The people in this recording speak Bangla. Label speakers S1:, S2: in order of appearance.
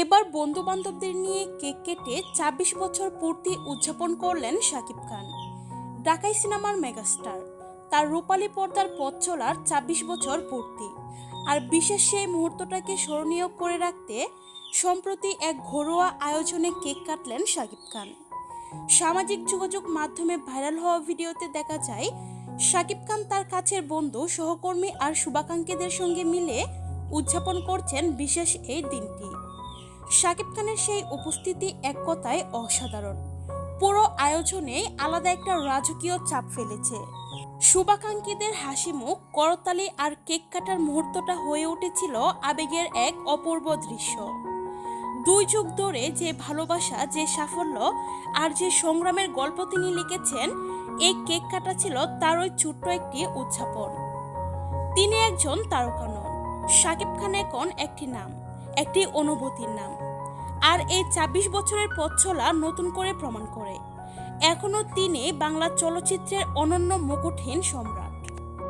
S1: এবার বন্ধু বান্ধবদের নিয়ে কেক কেটে ছাব্বিশ বছর পূর্তি উদযাপন করলেন শাকিব খান। ঢাকাই সিনেমার মেগাস্টার। তার রূপালী পর্দার পথ চলার ছাব্বিশ বছর পূর্তি। আর বিশেষ সেই মুহূর্তটাকে স্মরণীয় করে রাখতে সম্প্রতি এক ঘরোয়া আয়োজনে কেক কাটলেন শাকিব খান। সামাজিক যোগাযোগ মাধ্যমে ভাইরাল হওয়া ভিডিওতে দেখা যায়, শাকিব খান তার কাছের বন্ধু, সহকর্মী আর শুভাকাঙ্ক্ষীদের সঙ্গে মিলে উদযাপন করছেন বিশেষ এই দিনটি। শাকিব খানের সেই উপস্থিতি এক কথায় অসাধারণ। পুরো আয়োজনে আলাদা একটা রাজকীয় চাপ ফেলেছে। শুভাকাঙ্ক্ষীদের হাসি মুখ, করতালি আর কেক কাটার মুহূর্তটা হয়ে উঠেছিল আবেগের এক অপূর্ব দৃশ্য। দুই যুগ ধরে যে ভালোবাসা, যে সাফল্য আর যে সংগ্রামের গল্প তিনি লিখেছেন, এই কেক কাটা ছিল তার ওই ছোট্ট একটি উদযাপন। তিনি একজন তারকা নন। শাকিব খান এখন একটি নাম। একটি অনুভূতির নাম। আর এই ছাব্বিশ বছরের পথ চলা নতুন করে প্রমাণ করে। এখনও তিনি বাংলা চলচ্চিত্রের অনন্য মুকুটহীন সম্রাট।